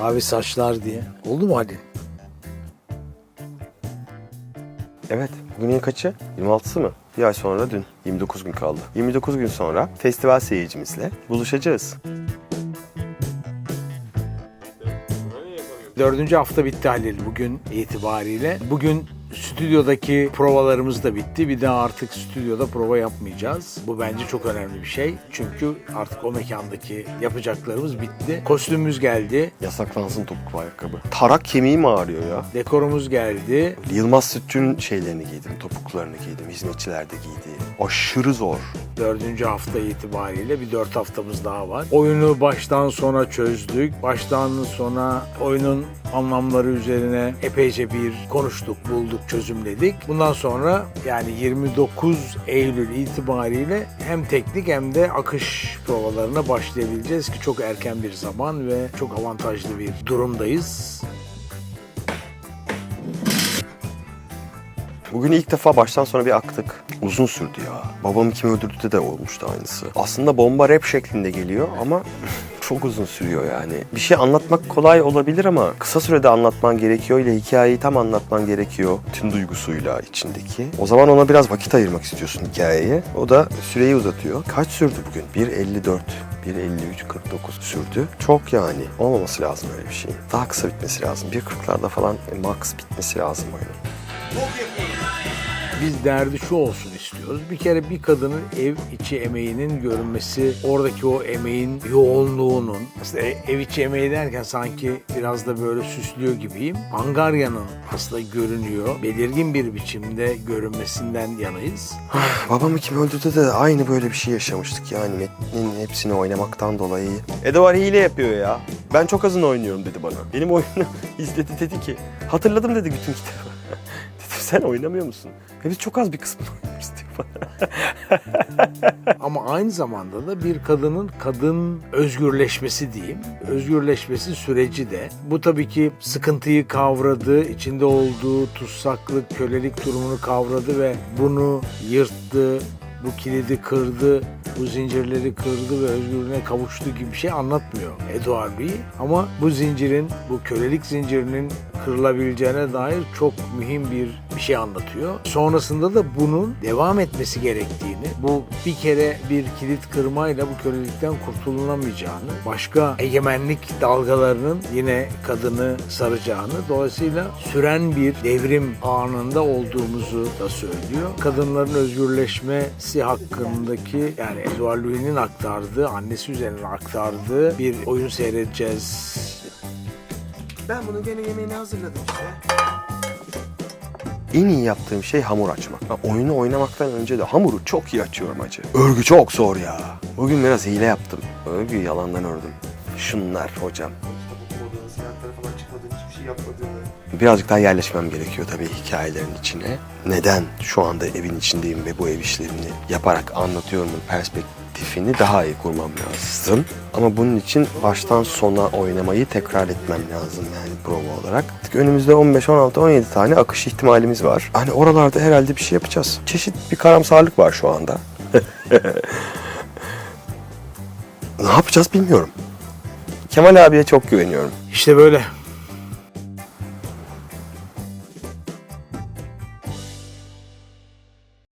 Mavi saçlar diye. Oldu mu hadi? Evet. Bugün kaçı? 26'sı mı? Bir ay sonra dün. 29 gün kaldı. 29 gün sonra festival seyircimizle buluşacağız. Dördüncü hafta bitti Halil bugün itibariyle. Bugün stüdyodaki provalarımız da bitti. Bir daha artık stüdyoda prova yapmayacağız. Bu bence çok önemli bir şey. Çünkü artık o mekandaki yapacaklarımız bitti. Kostümümüz geldi. Yasaklansın topuklu ayakkabı. Tarak kemiğim ağrıyor ya. Dekorumuz geldi. Yılmaz Sütçü'nün şeylerini giydim, topuklarını giydim, hizmetçiler de giydi. Aşırı zor. Dördüncü hafta itibariyle bir dört haftamız daha var. Oyunu baştan sona çözdük. Baştan sona oyunun anlamları üzerine epeyce bir konuştuk, bulduk, çözümledik. Bundan sonra yani 29 Eylül itibariyle hem teknik hem de akış provalarına başlayabileceğiz ki çok erken bir zaman ve çok avantajlı bir durumdayız. Bugün ilk defa baştan sona bir aktık. Uzun sürdü ya. Babamı kim öldürdü de olmuştu aynısı. Aslında bomba rap şeklinde geliyor ama çok uzun sürüyor yani. Bir şey anlatmak kolay olabilir ama kısa sürede anlatman gerekiyor ile hikayeyi tam anlatman gerekiyor. Tüm duygusuyla içindeki. O zaman ona biraz vakit ayırmak istiyorsun hikayeye. O da süreyi uzatıyor. Kaç sürdü bugün? 1.54. 1.53 49 sürdü. Çok yani. Olmaması lazım öyle bir şey. Daha kısa bitmesi lazım. 1.40'larda falan max bitmesi lazım oyunun. Biz derdi şu olsun istiyoruz. Bir kere bir kadının ev içi emeğinin görünmesi, oradaki o emeğin yoğunluğunun, aslında ev içi emeği derken sanki biraz da böyle süslüyor gibiyim. Angarya'nın aslında görünüyor, belirgin bir biçimde görünmesinden yanayız. Babamı kim öldürdü de aynı böyle bir şey yaşamıştık yani metnin hepsini oynamaktan dolayı. Eduard hile yapıyor ya. Ben çok azını oynuyorum dedi bana. Benim oyunu izledi dedi ki hatırladım dedi bütün kitabı. Sen oynamıyor musun? E biz çok az bir kısmını oynuyoruz. Ama aynı zamanda da bir kadının kadın özgürleşmesi diyeyim. Özgürleşmesi süreci de. Bu tabii ki sıkıntıyı kavradı, içinde olduğu tutsaklık, kölelik durumunu kavradı ve bunu yırttı, bu kilidi kırdı, bu zincirleri kırdı ve özgürlüğüne kavuştu gibi bir şey anlatmıyor Eduard Bey. Ama bu zincirin, bu kölelik zincirinin kırılabileceğine dair çok mühim bir bir şey anlatıyor. Sonrasında da bunun devam etmesi gerektiğini, bu bir kere bir kilit kırmayla bu kölelikten kurtulunamayacağını, başka egemenlik dalgalarının yine kadını saracağını, dolayısıyla süren bir devrim anında olduğumuzu da söylüyor. Kadınların özgürleşmesi hakkındaki yani Edouard Louis'nin aktardığı, annesi üzerinden aktardığı bir oyun seyredeceğiz. Ben bunun gene yemeğini hazırladım işte. En iyi yaptığım şey hamur açmak. Ben oyunu oynamaktan önce de hamuru çok iyi açıyorum acı. Örgü çok zor ya. Bugün biraz hile yaptım. Örgüyü yalandan ördüm. Şunlar hocam. Yapmadığını. Birazcık daha yerleşmem gerekiyor tabii hikayelerin içine. Neden şu anda evin içindeyim ve bu ev işlerini yaparak anlatıyorum perspektifini daha iyi kurmam lazım. Ama bunun için baştan sona oynamayı tekrar etmem lazım yani prova olarak. Önümüzde 15, 16, 17 tane akış ihtimalimiz var. Hani oralarda herhalde bir şey yapacağız. Çeşit bir karamsarlık var şu anda. ne yapacağız bilmiyorum. Kemal abiye çok güveniyorum. İşte böyle